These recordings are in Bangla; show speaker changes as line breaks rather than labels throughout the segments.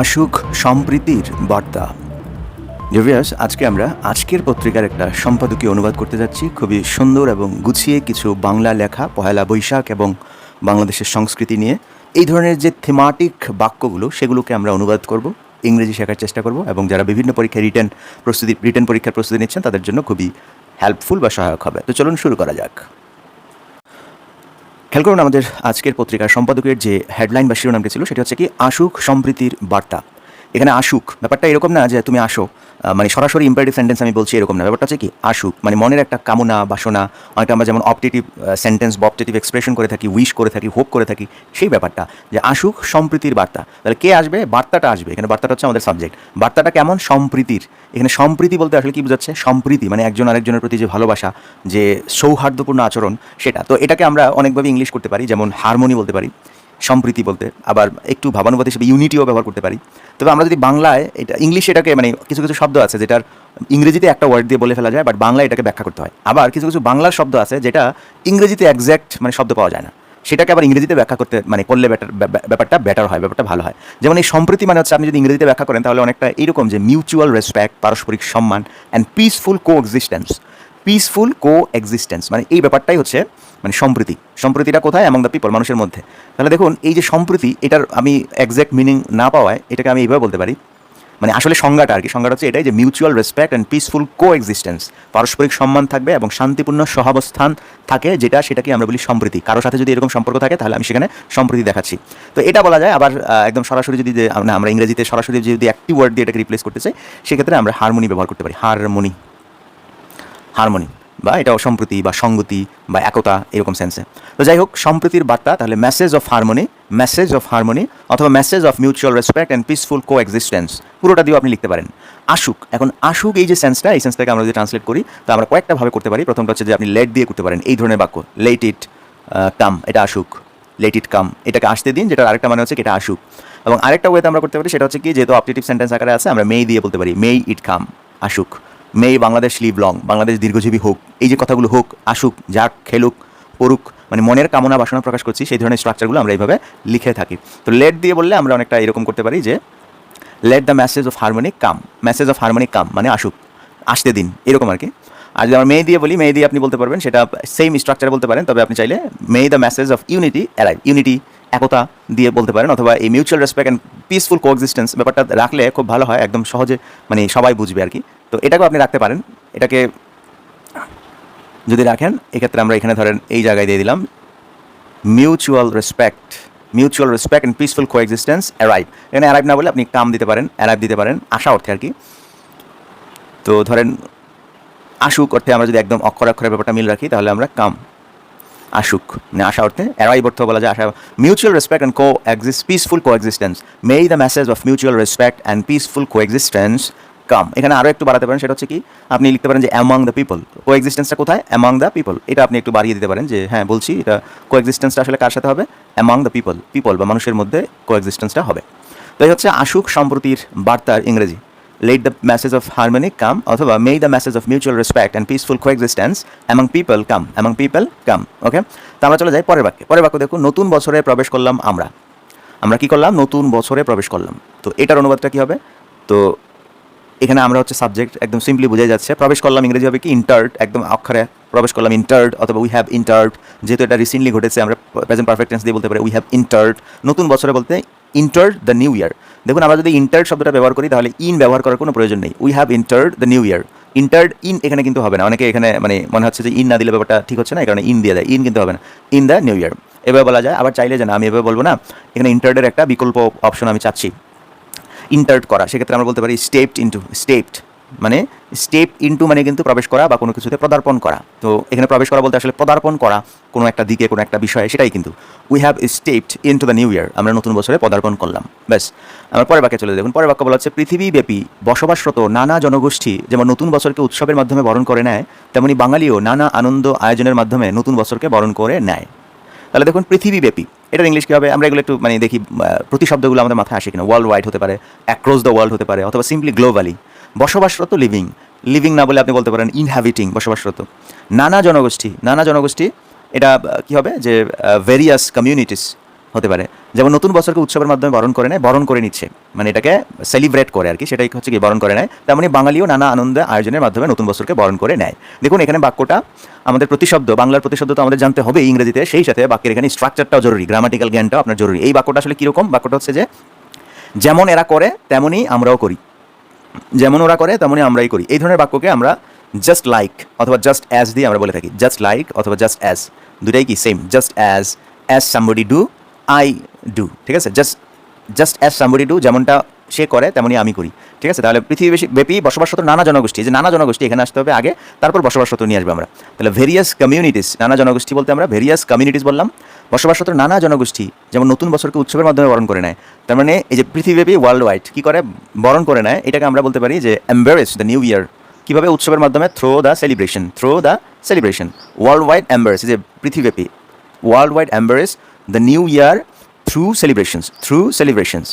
আশুক সম্প্রীতির বার্তা। জভিয়াস আজকে আমরা আজকের পত্রিকার একটা সম্পাদকীয় অনুবাদ করতে যাচ্ছি। খুবই সুন্দর এবং গুছিয়ে কিছু বাংলা লেখা, পহেলা বৈশাখ এবং বাংলাদেশের সংস্কৃতি নিয়ে। এই ধরনের যে থিমাটিক বাক্যগুলো, সেগুলোকে আমরা অনুবাদ করব, ইংরেজি শেখার চেষ্টা করব এবং যারা বিভিন্ন পরীক্ষায় রিটেন প্রস্তুতি রিটার্ন পরীক্ষার প্রস্তুতি নিচ্ছেন, তাদের জন্য খুবই হেল্পফুল বা সহায়ক হবে। তো চলুন শুরু করা যাক। খেয়াল করুন আমাদের আজকের পত্রিকার সম্পাদকের যে হেডলাইন বা শিরোনামটি ছিল, সেটা হচ্ছে কি, আশুক সম্প্রীতির বার্তা। এখানে আসুক, ব্যাপারটা এরকম না যে তুমি আসো মানে সরাসরি ইম্পারেটিভ সেন্টেন্স আমি বলছি এরকম না, ব্যাপারটা হচ্ছে কি, আসুক মানে মনের একটা কামনা, বাসনা, অনেকটা আমরা যেমন অপটেটিভ সেন্টেন্স বা অপটেটিভ এক্সপ্রেশন করে থাকি উইশ করে থাকি হোপ করে থাকি, সেই ব্যাপারটা, যে আসুক সম্প্রীতির বার্তা। তাহলে কে আসবে? বার্তাটা আসবে, এখানে বার্তাটা হচ্ছে আমাদের সাবজেক্ট বার্তাটা কেমন? সম্প্রীতির। এখানে সম্প্রীতি বলতে আসলে কি বোঝাচ্ছে? সম্প্রীতি মানে একজন আরেকজনের প্রতি যে ভালোবাসা, যে সৌহার্দ্যপূর্ণ আচরণ, সেটা। তো এটাকে আমরা অনেকভাবে ইংলিশ করতে পারি, যেমন হারমোনি বলতে পারি। সম্প্রীতি বলতে, আবার একটু ভাবানুবাদ হিসেবে ইউনিটিও ব্যবহার করতে পারি। তবে আমরা যদি বাংলায় এটা ইংলিশে এটাকে মানে কিছু কিছু শব্দ আছে যেটার ইংরেজিতে একটা ওয়ার্ড দিয়ে বলে ফেলা যায় বাট বাংলায় এটাকে ব্যাখ্যা করতে হয়। আবার কিছু কিছু বাংলার শব্দ আছে যেটা ইংরেজিতে একজ্যাক্ট মানে শব্দ পাওয়া যায় না। সেটাকে আবার ইংরেজিতে ব্যাখ্যা করতে মানে করলে বেটার ব্যাপারটা বেটার হয়, ব্যাপারটা ভালো হয়। যেমন এই সম্প্রীতি মানে হচ্ছে আপনি যদি ইংরেজিতে ব্যাখ্যা করেন, তাহলে অনেকটা এরকম যে মিউচুয়াল রেসপেক্ট পারস্পরিক সম্মান and peaceful coexistence peaceful coexistence মানে এই ব্যাপারটাই হচ্ছে মানে সম্প্রীতি। সম্প্রীতিটা কোথায়? অ্যামং দ্য পিপল মানুষের মধ্যে। তাহলে দেখুন, এই যে সম্প্রীতি, এটার আমি একজ্যাক্ট মিনিং না পাওয়ায় এটাকে আমি এইভাবে বলতে পারি। মানে আসলে সংজ্ঞাটা আর কি, সংজ্ঞাটা হচ্ছে এটাই যে mutual respect and peaceful coexistence পারস্পরিক সম্মান থাকবে এবং শান্তিপূর্ণ সহাবস্থান থাকে যেটা সেটাকে আমরা বলি সম্প্রীতি। কারোর সাথে যদি এরকম সম্পর্ক থাকে, তাহলে আমি সেখানে সম্প্রীতি দেখাচ্ছি। তো এটা বলা যায়, আবার একদম সরাসরি যদি যে- আমরা ইংরেজিতে সরাসরি যদি একটি ওয়ার্ড দিয়ে এটাকে রিপ্লেস করতে চাই, সেক্ষেত্রে আমরা হারমোনি ব্যবহার করতে পারি। হারমোনি হারমোনি বা এটা সম্প্রীতি বা সঙ্গতি বা একতা এরকম সেন্সে তো যাই হোক, সম্প্রীতির বার্তা, তাহলে message of harmony message of harmony অথবা message of mutual respect and peaceful coexistence পুরোটা দিয়েও আপনি লিখতে পারেন। আশুক, এখন আশুক এই যে সেন্সটা এই সেন্সটাকে আমরা যদি ট্রান্সলেট করি, তো আমরা কয়েকটা ভাবে করতে পারি। প্রথমটা হচ্ছে যে আপনি লেট দিয়ে করতে পারেন। এই ধরনের বাক্য লেট ইট কাম এটা আশুক। লেট ইট কাম এটাকে আসতে দিন যেটা আরেকটা মানে হচ্ছে এটা আসুক এবং আরেকটা ওয়েতে আমরা করতে পারি, সেটা হচ্ছে কি, যেহেতু অপটেটিভ সেন্টেন্স আকারে আছে, আমরা মেই দিয়ে বলতে পারি মেই ইট কাম আসুক may Bangladesh live long Bangladesh দীর্ঘজীবী হোক, এই যে কথাগুলো হোক, আসুক, যাক, খেলুক, পড়ুক মানে মনের কামনা বাসনা প্রকাশ করছি, সেই ধরনের স্ট্রাকচারগুলো আমরা এইভাবে লিখে থাকি। তো লেট দিয়ে বললে আমরা অনেকটা এরকম করতে পারি যে let the message of harmonic come message of harmonic come মানে আসুক, আসতে দিন, এরকম আর কি। আর যদি আমরা মেয়ে দিয়ে বলি মেয়ে দিয়ে আপনি বলতে পারবেন, সেটা সেম স্ট্রাকচার বলতে পারেন, তবে আপনি চাইলে may the message of unity arrive unity একতা দিয়ে বলতে পারেন, অথবা এই mutual respect and peaceful coexistence ব্যাপারটা রাখলে খুব ভালো হয়, একদম সহজে মানে সবাই বুঝবে আর কি। তো এটাকেও আপনি রাখতে পারেন। এটাকে যদি রাখেন, এক্ষেত্রে আমরা এখানে ধরেন এই জায়গায় দিয়ে দিলাম mutual respect mutual respect and peaceful coexistence arrive এখানে অ্যারাইভ না বলে আপনি কাম দিতে পারেন অ্যারাইভ দিতে পারেন, আশা অর্থে আর কি। তো ধরেন আশুক অর্থে আমরা যদি একদম অক্ষর অক্ষরের ব্যাপারটা মিল রাখি, তাহলে আমরা কাম আশুক মানে আশা অর্থে অ্যারাইভ অর্থ বলা যায়, আশা mutual respect and coexist peaceful coexistence may the message of mutual respect and peaceful coexistence come এখানে আরও একটু বাড়াতে পারেন, সেটা হচ্ছে কি, আপনি লিখতে পারেন যে অ্যামাং দ্য পিপল কো এক্সিস্টেন্সটা কোথায়? অ্যামাং দ্য পিপল এটা আপনি একটু বাড়িয়ে দিতে পারেন যে হ্যাঁ বলছি, এটা কো এক্সিস্টেন্সটা আসলে কার সাথে হবে? অ্যামাং দ্য পিপল পিপল বা মানুষের মধ্যে কো এক্সিস্টেন্সটা হবে। তো এই হচ্ছে আশুক সম্প্রতির বার্তার ইংরেজি। Let the message of harmonic come অথবা may the message of mutual respect and peaceful coexistence among people come among people come okay তো আমরা চলে যাই পরের বাক্যে। পরের বাক্য দেখুন, নতুন বছরে প্রবেশ করলাম আমরা। আমরা কি করলাম? নতুন বছরে প্রবেশ করলাম। তো এটার অনুবাদটা কি হবে? তো এখানে আমরা হচ্ছে সাবজেক্ট একদম সিম্পলি বোঝা যাচ্ছে। প্রবেশ করলাম ইংরেজি হবে কি? ইন্টার্ড একদম অক্ষরে প্রবেশ করলাম ইন্টার্ড অথবা উই হ্যাভ ইন্টার্ড যেহেতু এটা রিসেন্টলি ঘটেছে, আমরা প্রেজেন্ট পারফেক্ট টেন্স দিয়ে বলতে পারি উই হ্যাভ ইন্টার্ড নতুন বছরে বলতে ইন্টার্ড দ্য নিউ ইয়ার দেখুন, আমরা যদি ইন্টার্ড শব্দটা ব্যবহার করি, তাহলে ইন ব্যবহার করার কোনো প্রয়োজন নেই। We have entered the new year entered in এখানে কিন্তু হবে না। অনেকে এখানে মানে মনে হচ্ছে যে ইন না দিলে ব্যাপারটা ঠিক হচ্ছে না, এই কারণে ইন দিয়ে দেয়। ইন কিন্তু হবে না। ইন দ্য নিউ ইয়ার এভাবে বলা যায়। আবার চাইলে যে না, আমি এভাবে বলব না। এখানে ইন্টার্ডের একটা বিকল্প অপশন আমি চাচ্ছি। ইন্টার্ট করা, সেক্ষেত্রে আমরা বলতে পারি স্টেপড ইন্টু স্টেপড মানে স্টেপ ইন্টু মানে কিন্তু প্রবেশ করা বা কোনো কিছুতে পদার্পণ করা। তো এখানে প্রবেশ করা বলতে আসলে পদার্পণ করা, কোনো একটা দিকে, কোনো একটা বিষয়ে, সেটাই কিন্তু। We have stepped in to the new year আমরা নতুন বছরে পদার্পণ করলাম, ব্যাস। আমরা পরের বাক্যে চলে। দেখুন, পরের বাক্য বলা হচ্ছে, পৃথিবীব্যাপী বসবাসরত নানা জনগোষ্ঠী যেমন নতুন বছরকে উৎসবের মাধ্যমে বরণ করে নেয়, তেমনি বাঙালিও নানা আনন্দ আয়োজনের মাধ্যমে নতুন বছরকে বরণ করে নেয়। তাহলে দেখুন পৃথিবীব্যাপী। এটার ইংলিশ কী হবে আমরা এগুলো একটু মানে দেখি প্রতিশব্দগুলো আমাদের মাথায় আসে কিনা। ওয়ার্ল্ড ওয়াইড হতে পারে অ্যাক্রস দ্য ওয়ার্ল্ড হতে পারে, অথবা সিম্পলি গ্লোবালি বসবাসরত লিভিং লিভিং না বলে আপনি বলতে পারেন ইনহ্যাবিটিং বসবাসরত। নানা জনগোষ্ঠী নানা জনগোষ্ঠী, এটা কি হবে? যে ভেরিয়াস কমিউনিটিস হতে পারে। যেমন নতুন বছরকে উৎসবের মাধ্যমে বরণ করে নেয়, বরণ করে নিচ্ছে। মানে এটাকে সেলিব্রেট করে আর কি, সেটাই হচ্ছে কি বরণ করে নেয়। তেমনি বাঙালিও নানা আনন্দ আয়োজনের মাধ্যমে নতুন বছরকে বরণ করে নেয়। দেখুন, এখানে বাক্যটা আমাদের প্রতিশব্দ, বাংলার প্রতিশব্দ তো আমাদের জানতে হবে ইংরেজিতে, সেই সাথে বাক্যের এখানে স্ট্রাকচারটাও জরুরি গ্রামাটিক্যাল জ্ঞানটাও আপনার জরুরি। এই বাক্যটা আসলে কীরকম? বাক্যটা হচ্ছে যে, যেমন এরা করে, তেমনই আমরাও করি। যেমন ওরা করে, তেমনই আমরাই করি। এই ধরনের বাক্যকে আমরা জাস্ট লাইক অথবা জাস্ট অ্যাজ দিয়ে আমরা বলে থাকি। জাস্ট লাইক অথবা জাস্ট অ্যাজ দুটাই কি? Same just as as somebody do I do ঠিক আছে? Just just as somebody do যেমনটা সে করে, তেমনই আমি করি, ঠিক আছে? তাহলে পৃথিবী ব্যাপী বসবাসরত নানা জনগোষ্ঠী, যে নানা জনগোষ্ঠী এখানে আসতে হবে আগে, তারপর বসবাসরত নিয়ে আসবে আমরা। তাহলে ভেরিয়াস কমিউনিটিস নানা জনগোষ্ঠী বলতে আমরা ভেরিয়াস কমিউনিটিস বললাম। বসবাসরত নানা জনগোষ্ঠী যেমন নতুন বছরকে উৎসবের মাধ্যমে বরণ করে নেয়, তার মানে এই যে পৃথিবীব্যাপী ওয়ার্ল্ড ওয়াইড কী করে? বরণ করে নেয়, এটাকে আমরা বলতে পারি যে এম্বারেস দ্য নিউ ইয়ার কীভাবে উৎসবের মাধ্যমে through the celebration through the celebration worldwide embrace যে পৃথিবীব্যাপী। Worldwide embrace new year through celebrations through celebrations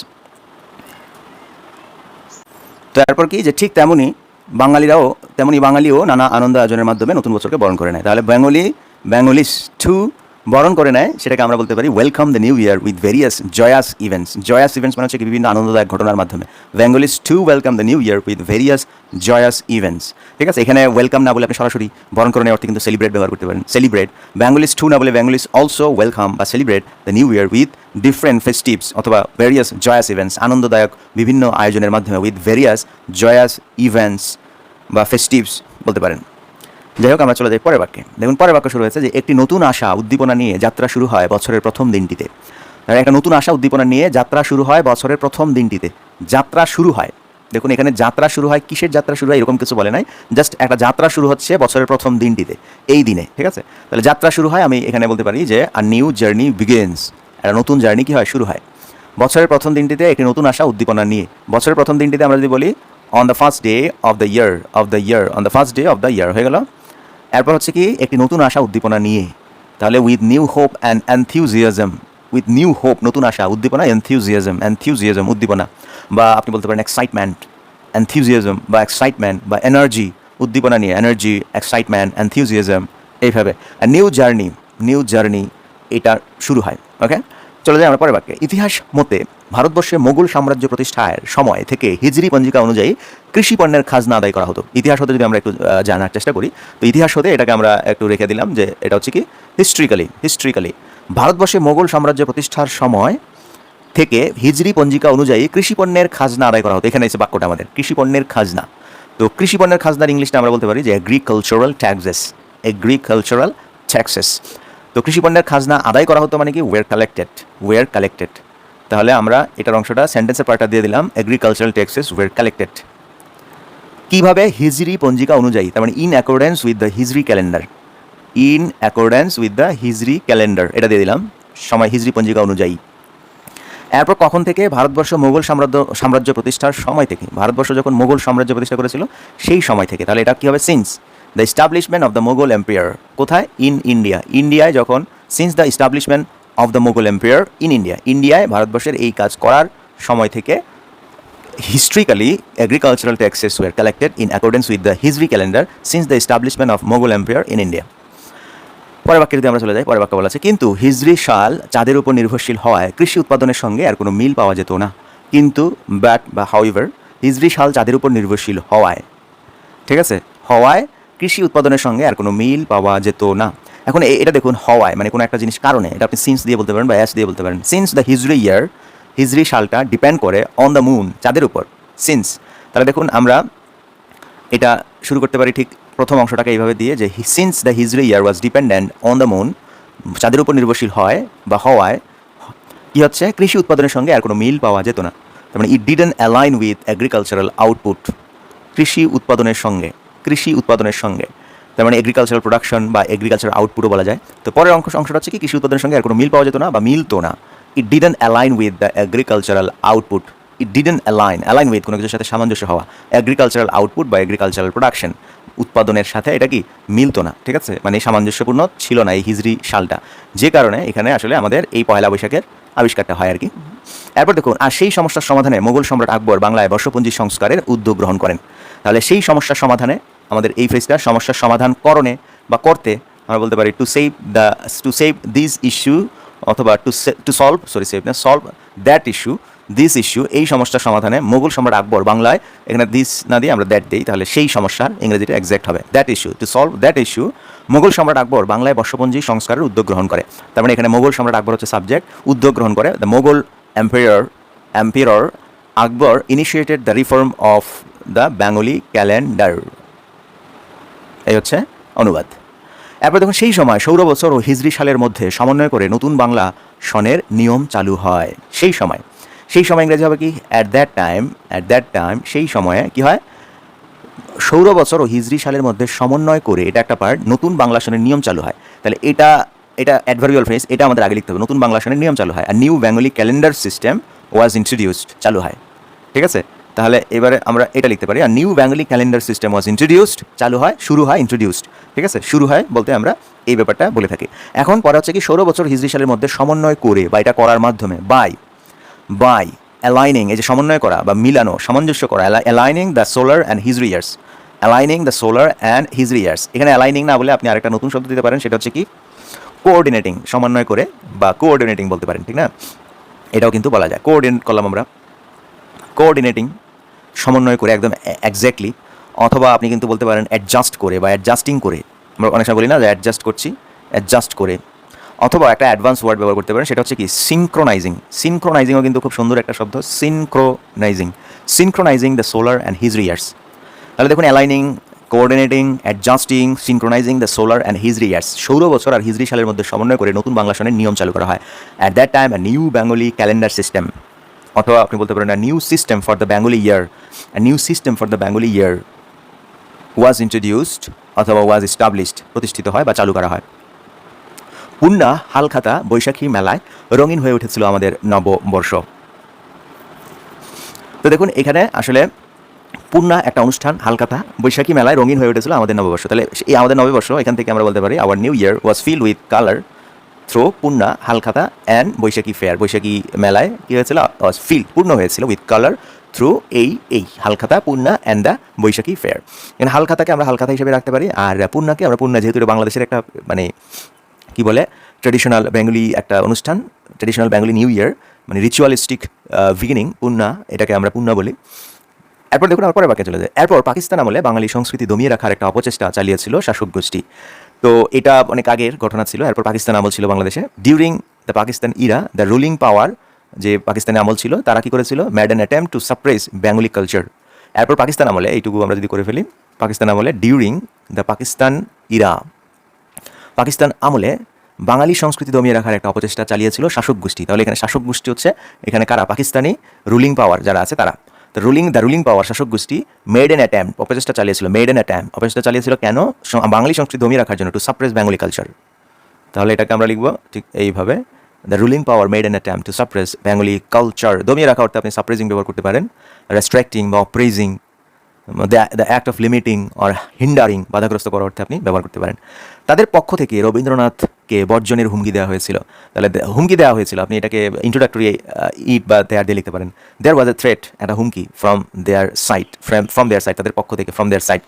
তো তারপর কি? যে ঠিক তেমনই বাঙালিরাও তেমনই বাঙালিও নানা আনন্দ আয়োজনের মাধ্যমে নতুন বছরকে বরণ করে নেয়। তাহলে বেঙ্গলি বেঙ্গলিস টু বরণ করে নেয়, সেটাকে আমরা বলতে পারি welcome the new year with various joyous events joyous events মানে হচ্ছে বিভিন্ন আনন্দদায়ক ঘটনার মাধ্যমে। Bengalis to welcome the new year with various joyous events ঠিক আছে? এখানে ওয়েলকাম না বলে আপনি সরাসরি বরণ করে নেওয়ার অর্থে কিন্তু সেলিব্রেট ব্যবহার করতে পারেন। সেলিব্রেট বেঙ্গলিস টু না বলে বেঙ্গলিস অলসো ওয়েলকাম বা celebrate the new year with different festives অথবা ভেরিয়াস জয়াস ইভেন্টস আনন্দদায়ক বিভিন্ন আয়োজনের মাধ্যমে উইথ ভেরিয়াস জয়াস ইভেন্টস বা ফেস্টিভস বলতে পারেন। যাই হোক আমরা চলে যাই পরের বাক্যে। দেখুন, পরের বাক্য শুরু হয়েছে যে একটি নতুন আশা উদ্দীপনা নিয়ে যাত্রা শুরু হয় বছরের প্রথম দিনটিতে। একটা নতুন আশা উদ্দীপনা নিয়ে যাত্রা শুরু হয় বছরের প্রথম দিনটিতে। যাত্রা শুরু হয়। দেখুন, এখানে যাত্রা শুরু হয়, কিসের যাত্রা শুরু হয়, এরকম কিছু বলে নাই। জাস্ট একটা যাত্রা শুরু হচ্ছে বছরের প্রথম দিনটিতে, এই দিনে, ঠিক আছে? তাহলে যাত্রা শুরু হয়, আমি এখানে বলতে পারি যে আর নিউ জার্নি বিগেন্স একটা নতুন জার্নি কি হয়? শুরু হয়। বছরের প্রথম দিনটিতে একটি নতুন আশা উদ্দীপনা নিয়ে। বছরের প্রথম দিনটিতে আমরা যদি বলি on the first day of the year of the year on the first day of the year হয়ে গেল? এরপর হচ্ছে কি, একটি নতুন আশা উদ্দীপনা নিয়ে। তাহলে with new hope and enthusiasm with new hope নতুন আশা, উদ্দীপনা এনথিউজিয়াজম অ্যানথিউজিয়াজম উদ্দীপনা, বা আপনি বলতে পারেন এক্সাইটমেন্ট অ্যানথিউজিয়াজম বা এক্সাইটমেন্ট বা এনার্জি উদ্দীপনা নিয়ে এনার্জি এক্সাইটমেন্ট অ্যানথিউজিয়াজম এইভাবে। নিউ জার্নি নিউ জার্নি এটা শুরু হয় ওকে চলে যাই আমরা পরের বাক্যে। ইতিহাস মতে ভারতবর্ষে মোগল সাম্রাজ্য প্রতিষ্ঠার সময় থেকে হিজরি পঞ্জিকা অনুযায়ী কৃষি পণ্যের খাজনা আদায় করা হতো। ইতিহাস হতে যদি আমরা একটু জানার চেষ্টা করি, তো ইতিহাস হতে এটাকে আমরা একটু রেখে দিলাম যে এটা হচ্ছে কি হিস্ট্রিক্যালি হিস্ট্রিক্যালি ভারতবর্ষে মোগল সাম্রাজ্য প্রতিষ্ঠার সময় থেকে হিজরি পঞ্জিকা অনুযায়ী কৃষি পণ্যের খাজনা আদায় করা হতো। এখানে এসে বাক্যটা আমাদের, কৃষি পণ্যের খাজনা। তো কৃষি পণ্যের খাজনার ইংলিশটা আমরা বলতে পারি যে এগ্রিকালচারাল ট্যাক্সেস এগ্রিকালচারাল ট্যাক্সেস তো কৃষি পণ্যের খাজনা আদায় করা হতো মানে কি ওয়ের কালেক্টেড ওয়ের কালেক্টেড তাহলে আমরা এটার অংশটা সেন্টেন্সের পার্টটা দিয়ে দিলাম এগ্রিকালচারাল ট্যাক্সেস ওয়ের কালেক্টেড কীভাবে হিজরি পঞ্জিকা অনুযায়ী, তার মানে in accordance with the Hijri calendar in accordance with the Hijri calendar এটা দিয়ে দিলাম, সময় হিজরি পঞ্জিকা অনুযায়ী। এরপর কখন থেকে? ভারতবর্ষ মোগল সাম্রাজ্য সাম্রাজ্য প্রতিষ্ঠার সময় থেকে। ভারতবর্ষ যখন মোগল সাম্রাজ্য প্রতিষ্ঠা করেছিল, সেই সময় থেকে। তাহলে এটা কী হবে since the establishment of the Mughal empire কোথায়? ইন ইন্ডিয়া ইন্ডিয়ায় যখন since the establishment of the Mughal empire in India ইন্ডিয়ায় ভারতবর্ষের এই কাজ করার সময় থেকে historically agricultural taxes were collected in accordance with the Hijri calendar since the establishment of Mughal Empire in India. পরের বাক্যে যদি আমরা চলে যাই, পরের বাক্য বলা আছে, কিন্তু হিজরি সাল চাঁদের উপর নির্ভরশীল হওয়ায় কৃষি উৎপাদনের সঙ্গে আর কোনো মিল পাওয়া যেত না। কিন্তু ব্যাট বা হাউইভার হিজরি সাল চাঁদের উপর নির্ভরশীল হওয়ায় ঠিক আছে? হওয়ায় কৃষি উৎপাদনের সঙ্গে আর কোনো মিল পাওয়া যেত না। এখন এটা দেখুন, হওয়ায় মানে কোনো একটা জিনিস কারণে, এটা আপনি সিন্স দিয়ে বলতে পারেন বা অ্যাস দিয়ে বলতে পারেন। সিন্স দ্য হিজরি ইয়ার হিজরি সালটা ডিপেন্ড করে অন দ্য মুন চাঁদের উপর সিন্স তাহলে দেখুন, আমরা এটা শুরু করতে পারি ঠিক প্রথম অংশটাকে এইভাবে দিয়ে যে since the Hijri year was dependent on the moon চাঁদের উপর নির্ভরশীল হয় বা হওয়ায়, কি হচ্ছে? কৃষি উৎপাদনের সঙ্গে আর কোনো মিল পাওয়া যেত না। তার মানে it didn't align with agricultural output কৃষি উৎপাদনের সঙ্গে। কৃষি উৎপাদনের সঙ্গে। তার মানে এগ্রিকালচারাল প্রোডাকশন বা এগ্রিকালচার আউটপুটও বলা যায়। তো পরের অংশ, অংশটা হচ্ছে কি, কৃষি উৎপাদনের সঙ্গে আর কোনো মিল পাওয়া যেত না বা মিলতো না। It didn't align with the agricultural output it didn't align align with কোনো কিছুর সাথে সামঞ্জস্য হওয়া। এগ্রিকালচারাল আউটপুট বা এগ্রিকালচারাল প্রোডাকশন উৎপাদনের সাথে এটা কি মিলতো না, ঠিক আছে? মানে সামঞ্জস্যপূর্ণ ছিল না এই হিজরি সালটা যে কারণে এখানে আসলে আমাদের এই পয়লা বৈশাখের আবিষ্কারটা হয় আর কি। এরপর দেখুন, আর সেই সমস্যার সমাধানে মোগল সম্রাট আকবর বাংলায় বর্ষপঞ্জি সংস্কারের উদ্যোগ গ্রহণ করেন। তাহলে সেই সমস্যার সমাধানে আমাদের এই ফ্রেজটা সমস্যার সমাধান করণে বা করতে আমরা বলতে পারি to save the to save this issue অথবা to to solve sorry save না solve that issue this issue এই সমস্যার সমাধানে মোগল সম্রাট আকবর বাংলায় এখানে দিস না দিয়ে আমরা দ্যাট দিই, তাহলে সেই সমস্যার ইংরেজিটা এক্সাক্ট হবে। That issue to solve that issue Mughal সম্রাট আকবর বাংলায় বর্ষপঞ্জি সংস্কারের উদ্যোগ গ্রহণ করে। তার মানে এখানে মোগল সম্রাট আকবর হচ্ছে সাবজেক্ট উদ্যোগ গ্রহণ করে। The Mughal empire emperor Akbar initiated the reform of the Bengali calendar এই হচ্ছে অনুবাদ। এরপর দেখুন, সেই সময় সৌর বছর ও হিজরি সালের মধ্যে সমন্বয় করে নতুন বাংলা সনের নিয়ম চালু হয়। সেই সময় সেই সময় ইংরেজি হবে কি? At that time at that time সেই সময়ে কি হয়? সৌর বছর ও হিজরি সালের মধ্যে সমন্বয় করে এটা একটা পার্ট নতুন বাংলা সনের নিয়ম চালু হয়। তাহলে এটা এটা অ্যাডভার্বিয়াল ফ্রেজ এটা আমাদের আগে লিখতে হবে। নতুন বাংলা সনের নিয়ম চালু হয়। আর new Bengali calendar system was introduced চালু হয়। ঠিক আছে? তাহলে এবারে আমরা এটা লিখতে পারি। আর new Bengali calendar system was introduced চালু হয়, শুরু হয় ইন্ট্রোডিউসড ঠিক আছে? শুরু হয় বলতে আমরা এই ব্যাপারটা বলে থাকি। এখন পরে হচ্ছে কি, ষোলো বছর হিজরি সালের মধ্যে সমন্বয় করে বা এটা করার মাধ্যমে বাই বাই অ্যালাইনিং এই যে সমন্বয় করা বা মিলানো, সামঞ্জস্য করা aligning the solar and Hijri years aligning the solar and Hijri years এখানে অ্যালাইনিং না বলে আপনি আরেকটা নতুন শব্দ দিতে পারেন, সেটা হচ্ছে কি কোঅর্ডিনেটিং সমন্বয় করে বা কোঅর্ডিনেটিং বলতে পারেন, ঠিক না? এটাও কিন্তু বলা যায়। কোঅর্ডিনেট করলাম আমরা। কোঅর্ডিনেটিং সমন্বয় করে একদম একজ্যাক্টলি অথবা আপনি কিন্তু বলতে পারেন অ্যাডজাস্ট করে বা অ্যাডজাস্টিং করে। আমরা অনেক সময় বলি না যে অ্যাডজাস্ট করছি অ্যাডজাস্ট করে। অথবা একটা অ্যাডভান্স ওয়ার্ড ব্যবহার করতে পারেন, সেটা হচ্ছে কি সিনক্রোনাইজিং সিনক্রোনাইজিংও কিন্তু খুব সুন্দর একটা শব্দ synchronizing synchronizing the solar and his years তাহলে দেখুন aligning coordinating adjusting synchronizing the solar and Hijri years সৌর বছর আর হিজরি সালের মধ্যে সমন্বয় করে নতুন বাংলা সনের নিয়ম চালু করা হয়। At that time new Bengali calendar system অথবা আপনি বলতে পারেন new system for the Bengali year new system for the Bengali year was introduced অথবা ওয়াজ এস্টাবলিশড প্রতিষ্ঠিত হয় বা চালু করা হয়। পুন্না হালখাতা বৈশাখী মেলায় রঙিন হয়ে উঠেছিল আমাদের নববর্ষ। তো দেখুন, এখানে আসলে পূর্ণা একটা অনুষ্ঠান হালকাতা বৈশাখী মেলায় রঙিন হয়ে উঠেছিল আমাদের নববর্ষ। তাহলে এই আমাদের নববর্ষ, এখান থেকে আমরা বলতে পারি our new year was fill with colour through Purna, Halkhata and Baishakhi fair, বৈশাখী মেলায় কী হয়েছিল? ফিল পূর্ণ হয়েছিল উইথ কালার থ্রু এই এই, Halkhata, Purna and the Baishakhi fair. এখানে হালখাতাকে আমরা হালখাতা হিসেবে রাখতে পারি, আর পূর্ণাকে আমরা পূর্ণা যেহেতু বাংলাদেশের একটা মানে কি বলে ট্রেডিশনাল বেঙ্গলি একটা অনুষ্ঠান ট্রেডিশনাল বেঙ্গলি নিউ ইয়ার মানে রিচুয়ালিস্টিক বিগিনিং পূর্ণা এটাকে আমরা পূর্ণা বলি। এরপর দেখুন আমার পরে বাক্যে চলে যায় এরপর পাকিস্তান আমলে বাঙালি সংস্কৃতি দমিয়ে রাখার একটা অপচেষ্টা চালিয়েছিল শাসক গোষ্ঠী তো এটা অনেক আগের ঘটনা ছিল, এরপর পাকিস্তান আমল ছিল বাংলাদেশে। During the Pakistan era the ruling power যে পাকিস্তানি আমল ছিল, তারা কি করেছিল? Made an attempt to suppress Bengali culture এরপর পাকিস্তান আমলে, এইটুকু আমরা যদি করে ফেলি, পাকিস্তান আমলে during the Pakistan era Pakistan আমলে বাঙালি সংস্কৃতি দমিয়ে রাখার একটা অপচেষ্টা চালিয়েছিল শাসক গোষ্ঠী তাহলে এখানে শাসক গোষ্ঠী হচ্ছে, এখানে কারা? পাকিস্তানি রুলিং পাওয়ার যারা আছে, তারা। তো রুলিং দ্য রুলিং পাওয়ার শাসক গোষ্ঠী মেড এন অ্যাট্যাম্প অপচেষ্টা চালিয়েছিল মেড এন অ্যাট্যাম্প অপচেষ্টা চালিয়েছিল কেন? বাঙালি সংস্কৃতি দমিয়ে রাখার জন্য টু সাপ্রেস বেঙ্গলি কালচার তাহলে এটাকে আমরা লিখব ঠিক এইভাবে the ruling power made an attempt to suppress Bengali culture দমিয়ে রাখা অর্থে আপনি সাপ্রেজিং ব্যবহার করতে পারেন রেস্ট্রাক্টিং বা oppressing the act of limiting or hindering বাধাগ্রস্ত করার অর্থে আপনি ব্যবহার করতে পারেন। তাদের পক্ষ থেকে রবীন্দ্রনাথকে বর্জনের হুমকি দেওয়া হয়েছিল। তাহলে হুমকি দেওয়া হয়েছিল। আপনি এটাকে ইন্ট্রোডাক্টরি ইট বা দেয়ার দিয়ে লিখতে পারেন। দেয়ার ওয়াজ এ থ্রেট একটা হুমকি from their side from from their side তাদের পক্ষ থেকে ফ্রম দেয়ার সাইট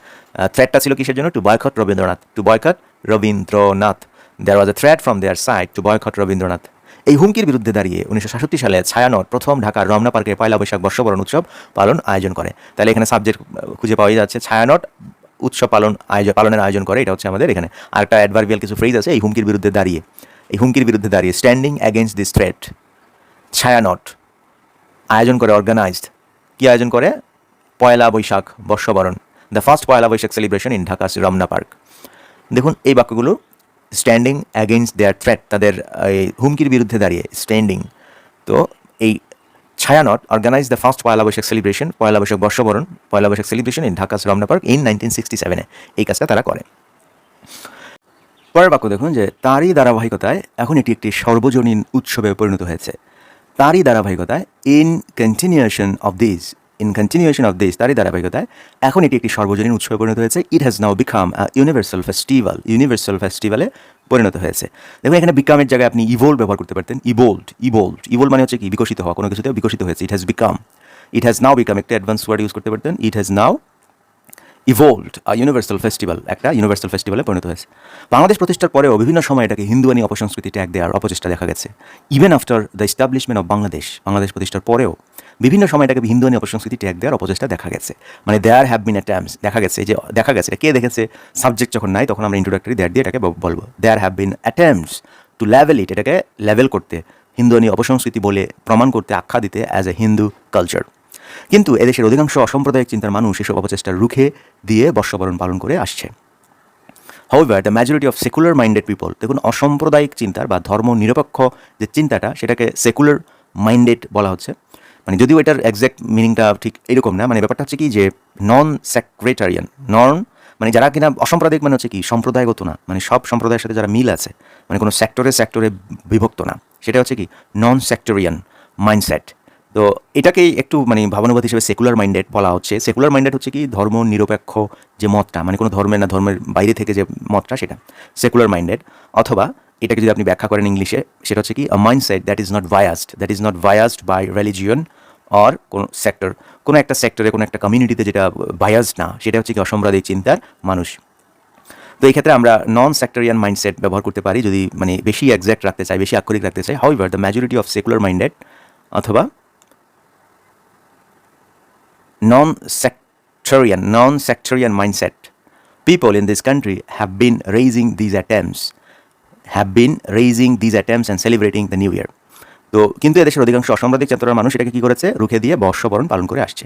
থ্রেটটা ছিল কিসের জন্য? To boycott Rabindranath. To boycott Rabindranath. There was a threat from their side to boycott Rabindranath. এই হুমকির বিরুদ্ধে দাঁড়িয়ে উনিশশো সাতষট্টি সালে ছায়ানট প্রথম ঢাকার রমনা পার্কে পয়লা বৈশাখ বর্ষবরণ উৎসব পালন আয়োজন করে। তাহলে এখানে সাবজেক্ট খুঁজে পাওয়া যাচ্ছে ছায়ানট উৎসব পালন আয়োজন, পালনের আয়োজন করে, এটা হচ্ছে আমাদের এখানে। আরেকটা অ্যাডভার্বিয়াল কিছু ফ্রেজ আছে, এই হুমকির বিরুদ্ধে দাঁড়িয়ে। এই হুমকির বিরুদ্ধে দাঁড়িয়ে standing against this threat Chhayanaut আয়োজন করে অর্গানাইজড কি আয়োজন করে? পয়লা বৈশাখ, বর্ষবরণ the first Poila Baishakh celebration in Dhaka Ramna park দেখুন, এই বাক্যগুলো স্ট্যান্ডিং অ্যাগেনস্ট দেয়ার থ্রেট তাদের, এই হুমকির বিরুদ্ধে দাঁড়িয়ে স্ট্যান্ডিং তো এই Chhayanaut organize the first Poila Baishakh celebration Poila Baishakh বর্ষবরণ, Poila Baishakh celebration in Dhaka Ramna park in nineteen sixty এই কাজটা তারা করে। পরের বাক্য দেখুন যে, তারই ধারাবাহিকতায় এখন এটি একটি সর্বজনীন উৎসবে পরিণত হয়েছে। তারই ধারাবাহিকতায় in continuation of this in continuation of this তারই ধারাবাহিকতায় এখন এটি একটি সর্বজনীন উৎসবে পরিণত হয়েছে। It has now become universal festival universal ফেস্টিভ্যালে পরিণত হয়েছে। দেখুন, এখানে বিকামের জায়গায় আপনি ইভোল্ড ব্যবহার করতে পারতেন। ইবোল্ড ইবোল্ড ইভোল্ড মানে হচ্ছে কি? বিকশিত হওয়া, কোনো কিছুতে বিকশিত হয়েছে। It has become it has now become একটা অ্যাডভান্স ওয়ার্ড ইউজ করতে পারতেন। It has now evolved universal festival একটা ইউনিভার্সাল ফেস্টিভ্যালে পরিণত হয়েছে। বাংলাদেশ প্রতিষ্ঠার পরেও বিভিন্ন সময় এটাকে হিন্দুয়ানি অপসংস্কৃতি ট্যাগ দেওয়ার অপচেষ্টা দেখা গেছে। Even after the establishment of Bangladesh Bangladesh প্রতিষ্ঠার পরেও বিভিন্ন সময় এটাকে হিন্দুয়ানি অপসংস্কৃতি ট্যাগ দেওয়ার অপচেষ্টা দেখা গেছে। মানে দেয়ার হ্যাভ বিন অ্যাটাম্পস দেখা গেছে যে, দেখা গেছে কে দেখেছে? সাবজেক্ট যখন নাই, তখন আমরা ইন্ট্রোডাক্টরি দেয়ার দিয়ে এটাকে বলব। There have been attempts to level it এটাকে লেভেল করতে হিন্দুয়ানি অপসংস্কৃতি বলে প্রমাণ করতে আখ্যা দিতে অ্যাজ এ হিন্দু কালচার কিন্তু এদেশের অধিকাংশ অসাম্প্রদায়িক চিন্তার মানুষ এসব অপচেষ্টা রুখে দিয়ে বর্ষবরণ পালন করে আসছে। However the majority of secular minded people দেখুন, অসাম্প্রদায়িক চিন্তার বা ধর্ম নিরপেক্ষ যে চিন্তাটা, সেটাকে সেকুলার মাইন্ডেড বলা হচ্ছে। মানে যদিও এটার এক্স্যাক্ট মিনিংটা ঠিক এরকম না মানে ব্যাপারটা হচ্ছে কি যে নন সেক্রেটারিয়ান নন মানে যারা কিনা অসাম্প্রদায়িক মানে হচ্ছে কি সম্প্রদায়গত না মানে সব সম্প্রদায়ের সাথে যারা মিল আছে মানে কোনো সেক্টরে সেক্টরে বিভক্ত না, সেটা হচ্ছে কি নন সেক্টরিয়ান মাইন্ডসেট তো এটাকেই একটু মানে ভাবানুবাদ হিসেবে সেকুলার মাইন্ডেড বলা হচ্ছে। সেকুলার মাইন্ডেড হচ্ছে কি ধর্ম নিরপেক্ষ যে মতটা মানে কোনো ধর্মের না, ধর্মের বাইরে থেকে যে মতটা সেটা সেকুলার মাইন্ডেড অথবা এটাকে যদি আপনি ব্যাখ্যা করেন ইংলিশে সেটা হচ্ছে কি a mindset that is not biased that is not biased by religion or কোনো সেক্টর কোনো একটা সেক্টরে কোনো একটা কমিউনিটিতে যেটা ভায়াসড না সেটা হচ্ছে কি অসাম্প্রদায়িক চিন্তার মানুষ তো এই ক্ষেত্রে আমরা নন সেক্টরিয়ান মাইন্ডসেট ব্যবহার করতে পারি যদি মানে বেশি এক্স্যাক্ট রাখতে চাই বেশি আক্ষরিক রাখতে চাই however the majority of secular minded অথবা non sectarian, non-sectarian mindset. People in this country have been raising these attempts, have been raising these attempts and celebrating the new year তো কিন্তু এদেশের অধিকাংশ অসাম্প্রদায়িক চেতনার মানুষ এটাকে কি করেছে? রুখে দিয়ে বর্ষবরণ পালন করে আসছে।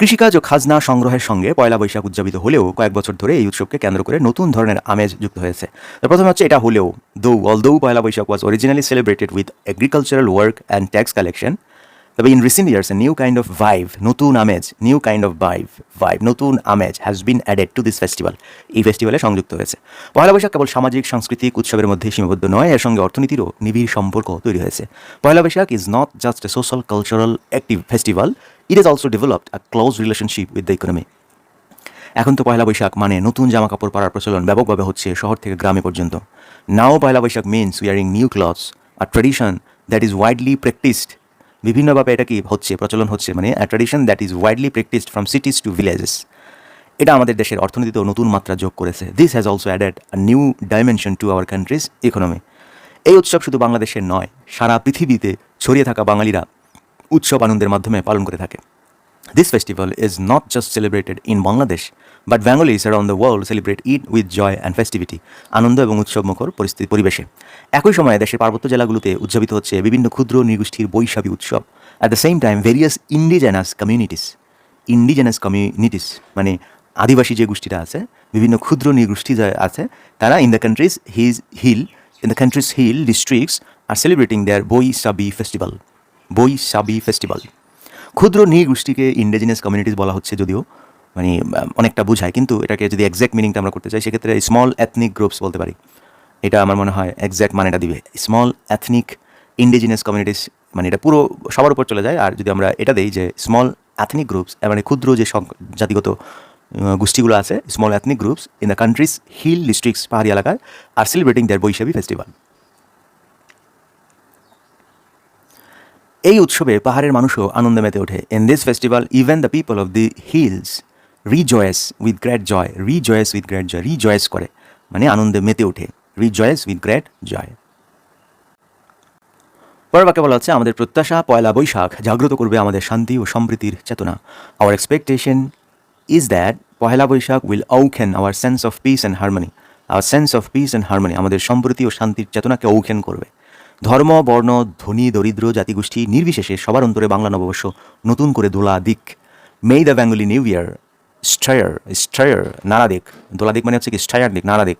কৃষিকাজ ও খাজনা সংগ্রহের সঙ্গে পয়লা বৈশাখ উদযাপিত হলেও কয়েক বছর ধরে এই উৎসবকে কেন্দ্র করে নতুন ধরনের আমেজ যুক্ত হয়েছে। প্রথমে হচ্ছে এটা হলেও though although Poila Baishakh was originally celebrated with agricultural work and tax collection তবে in recent years a new kind of vibe নতুন আমেজ new kind of vibe vibe নতুন আমেজ has been added to this festival এই ফেস্টিভ্যালে সংযুক্ত হয়েছে। পয়লা বৈশাখ কেবল সামাজিক, সাংস্কৃতিক উৎসবের মধ্যে সীমাবদ্ধ নয়, এর সঙ্গে অর্থনীতিরও নিবিড় সম্পর্ক তৈরি হয়েছে। Poila Baishakh is not just a social cultural active festival it is also developed a close relationship with the economy এখন তো পয়লা বৈশাখ মানে নতুন জামা কাপড় পরার প্রচলন ব্যাপকভাবে হচ্ছে শহর থেকে গ্রামে পর্যন্ত। Now Poila Baishakh means wearing new clothes R tradition that is widely practised বিভিন্নভাবে এটা কি হচ্ছে প্রচলন হচ্ছে মানে tradition that is widely practised from cities to villages এটা আমাদের দেশের অর্থনীতিতেও নতুন মাত্রা যোগ করেছে। This has also added a new dimension to our country's economy এই উৎসব শুধু বাংলাদেশের নয় সারা পৃথিবীতে ছড়িয়ে থাকা বাঙালিরা উৎসব আনন্দের মাধ্যমে পালন করে থাকে। This festival is not just celebrated in Bangladesh, but Bengalis around the world celebrate it with joy and festivity আনন্দ এবং উৎসবমুখর পরিস্থিতি পরিবেশে। একই সময়ে দেশের পার্বত্য জেলাগুলোতে উদযাপিত হচ্ছে বিভিন্ন ক্ষুদ্র নৃগোষ্ঠীর বৈশাখী উৎসব। At the same time various indigenous communities indigenous communities মানে আদিবাসী যে গোষ্ঠীটা আছে, বিভিন্ন ক্ষুদ্র নৃগোষ্ঠী যা আছে, তারা in the country's his hill in the country's hill districts are celebrating their Boisabi festival বই সাবি ফেস্টিভ্যাল ক্ষুদ্র নৃগোষ্ঠীকে ইন্ডিজিনাস কমিউনিটিস বলা হচ্ছে যদিও মানে অনেকটা বোঝায়। কিন্তু এটাকে যদি এক্স্যাক্ট মিনিংটা আমরা করতে চাই, সেক্ষেত্রে স্মল এথনিক গ্রুপস বলতে পারি। এটা আমার মনে হয় এক্স্যাক্ট মানেটা দিবে। স্মল এথনিক ইন্ডিজিনাস কমিউনিটিস মানে এটা পুরো সবার উপর চলে যায়। আর যদি আমরা এটা দিই যে স্মল এথনিক গ্রুপস মানে ক্ষুদ্র যে জাতিগত গোষ্ঠীগুলো আছে small ethnic groups in the country's hill districts পাহাড়ি এলাকায় আর সেলিব্রেটিং দেয়ার বৈশাখী ফেস্টিভ্যাল এই উৎসবে পাহাড়ের মানুষও আনন্দে মেতে ওঠে। In this festival even the people of the hills rejoice with great joy rejoice with great joy rejoice করে। মানে আনন্দে মেতে ওঠে। রিজয়েস উইথ গ্রেট জয় পরের বাক্যে বলা হচ্ছে, আমাদের প্রত্যাশা, পয়লা বৈশাখ জাগ্রত করবে আমাদের শান্তি ও সম্প্রীতির চেতনা। Our expectation is that Poila Baishakh will awaken our sense of peace and harmony our sense of peace and harmony আমাদের সম্প্রীতি ও শান্তির চেতনাকে ঔখেন করবে। ধর্ম, বর্ণ ধনী দরিদ্র, জাতিগোষ্ঠী, নির্বিশেষে সবার অন্তরে বাংলা নববর্ষ নতুন করে দোলা দিক। May the Bengali new year নানা দিক দোলা দিক মানে হচ্ছে কি স্টায়ার দিক নানা দিক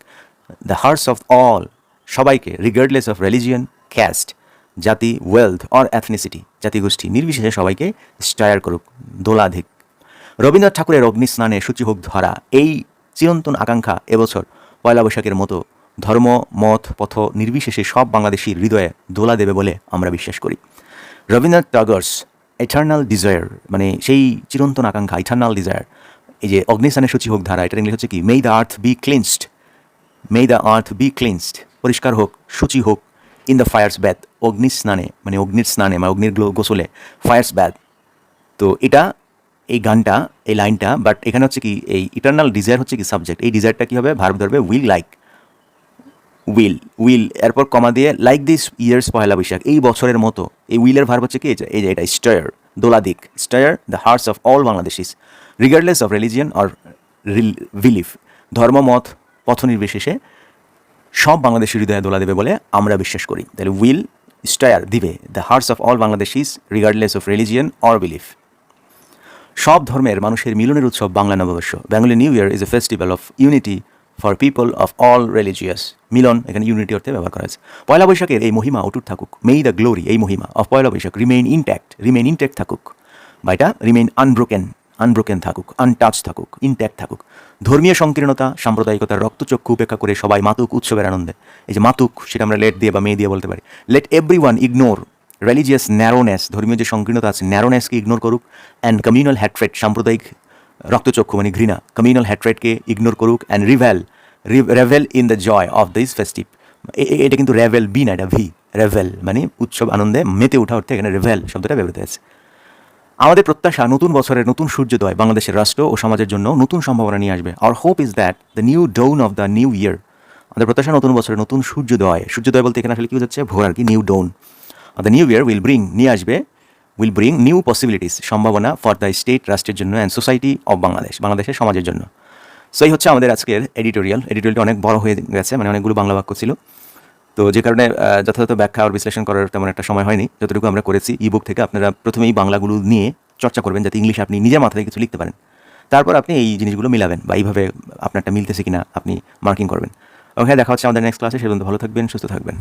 দ্য হার্টস অফ অল সবাইকে রিগার্ডলেস অফ রিলিজিয়ন ক্যাস্ট জাতি ওয়েলথ অর অ্যাথনিসিটি জাতিগোষ্ঠী নির্বিশেষে সবাইকে স্টায়ার করুক দোলাধিক রবীন্দ্রনাথ ঠাকুরের অগ্নি স্নানে সূচি হোক ধরা, এই চিরন্তন আকাঙ্ক্ষা এবছর পয়লা বৈশাখের মতো ধর্ম, মত, পথ নির্বিশেষে সব বাংলাদেশির হৃদয়ে দোলা দেবে বলে আমরা বিশ্বাস করি। রবীন্দ্রনাথ টাগর্স এটার্নাল ডিজায়ার মানে সেই চিরন্তন আকাঙ্ক্ষা ইটার্নাল ডিজায়ার এই যে অগ্নিস্থানের সূচি হোক ধারা, এটা ইংলিশ হচ্ছে কি? May the earth be cleansed may the earth be cleansed পরিষ্কার হোক, সূচি হোক ইন দ্য ফায়ার্স ব্যাথ অগ্নি স্নানে মানে অগ্নির স্নানে মানে অগ্নির গোসলে ফায়ার্স ব্যাথ তো এটা, এই গানটা, এই লাইনটা বাট এখানে হচ্ছে কি, এই ইটার্নাল ডিজায়ার হচ্ছে কি সাবজেক্ট এই ডিজায়ারটা কী হবে? ভার্ব ধরবে উইল লাইক উইল উইল এরপর কমা দিয়ে like this year's Poila Baishakh, এই বছরের মতো, এই উইলের ভার্ব হচ্ছে কি? এই যে- এটা যে stir দোলাদিক, stir the hearts of all Bangladeshis. Regardless of religion or belief ধর্মমত পথ নির্বিশেষে সব বাংলাদেশের হৃদয়ে দোলা দেবে বলে আমরা বিশ্বাস করি। তাহলে উইল, স্টায়ার দিবে the hearts of all Bangladeshis, regardless of religion or belief. সব ধর্মের মানুষের মিলনের উৎসব বাংলা নববর্ষ। Bengali new year is a festival of unity for people of all religious মিলন, এখানে ইউনিটি অর্থে ব্যবহার করা হয়েছে। পয়লা বৈশাখের এই মহিমা অটুট থাকুক। মেই দ্য গ্লোরি এই মহিমা of Poila Baishakh remain intact remain intact থাকুক। বা এটা রিমেইন আনব্রোকেন আনব্রোকেন থাকুক আনটাচ থাকুক ইনট্যাক্ট থাকুক। ধর্মীয় সংকীর্ণতা, সাম্প্রদায়িকতার রক্তচক্ষু উপেক্ষা করে সবাই মাতুক উৎসবের আনন্দে। এই যে মাতুক, সেটা আমরা লেট দিয়ে বা মেয়ে দিয়ে বলতে পারি। Let every one ignore religious narrowness ধর্মীয় যে সংকীর্ণতা আছে ন্যারোনেসকে ইগনোর করুক। অ্যান্ড কমিউনাল হ্যাট্রেট সাম্প্রদায়িক রক্তচক্ষু মানে ঘৃণা কমিউনাল হ্যাট্রেটকে ইগনোর করুক and revel revel in the joy of this festive এটা কিন্তু রেভেল বি না, এটা ভি রেভেল মানে উৎসব আনন্দে মেতে ওঠা অর্থে এখানে রেভেল শব্দটা ব্যবহৃত হয়েছে। আমাদের প্রত্যাশা নতুন বছরের নতুন সূর্যোদয় বাংলাদেশের রাষ্ট্র ও সমাজের জন্য নতুন সম্ভাবনা নিয়ে আসবে। Our hope is that the new dawn of the new year আমাদের প্রত্যাশা নতুন বছরের নতুন সূর্যোদয় সূর্যোদয় বলতে এখানে আসলে কি হচ্ছে ভোর আর কি new dawn the new year will bring নিয়ে আসবে উইল ব্রিং নিউ পসিবিলিটিস সম্ভাবনা ফর দ্য স্টেট রাষ্ট্রের জন্য অ্যান্ড সোসাইটি অফ বাংলাদেশ বাংলাদেশের সমাজের জন্য। সো এই হচ্ছে আমাদের আজকের এডিটোরিয়াল এডিটোরিয়ালটা অনেক বড় হয়ে গেছে মানে অনেকগুলো বাংলা বাক্য ছিল। তো যে কারণে যথাযথ ব্যাখ্যা আর বিশ্লেষণ করার তেমন একটা সময় হয়নি। যতটুকু আমরা করেছি ইবুক থেকে, আপনারা প্রথমেই বাংলাগুলো নিয়ে চর্চা করবেন, যাতে ইংলিশ আপনি নিজের মাথায় কিছু লিখতে পারেন। তারপর আপনি এই জিনিসগুলো মিলাবেন বা এইভাবে আপনারটা মিলতেছে কিনা আপনি মার্কিং করবেন। ওখানে দেখা হচ্ছে আমাদের নেক্সট ক্লাসে সে পর্যন্ত ভালো থাকবেন, সুস্থ থাকবেন।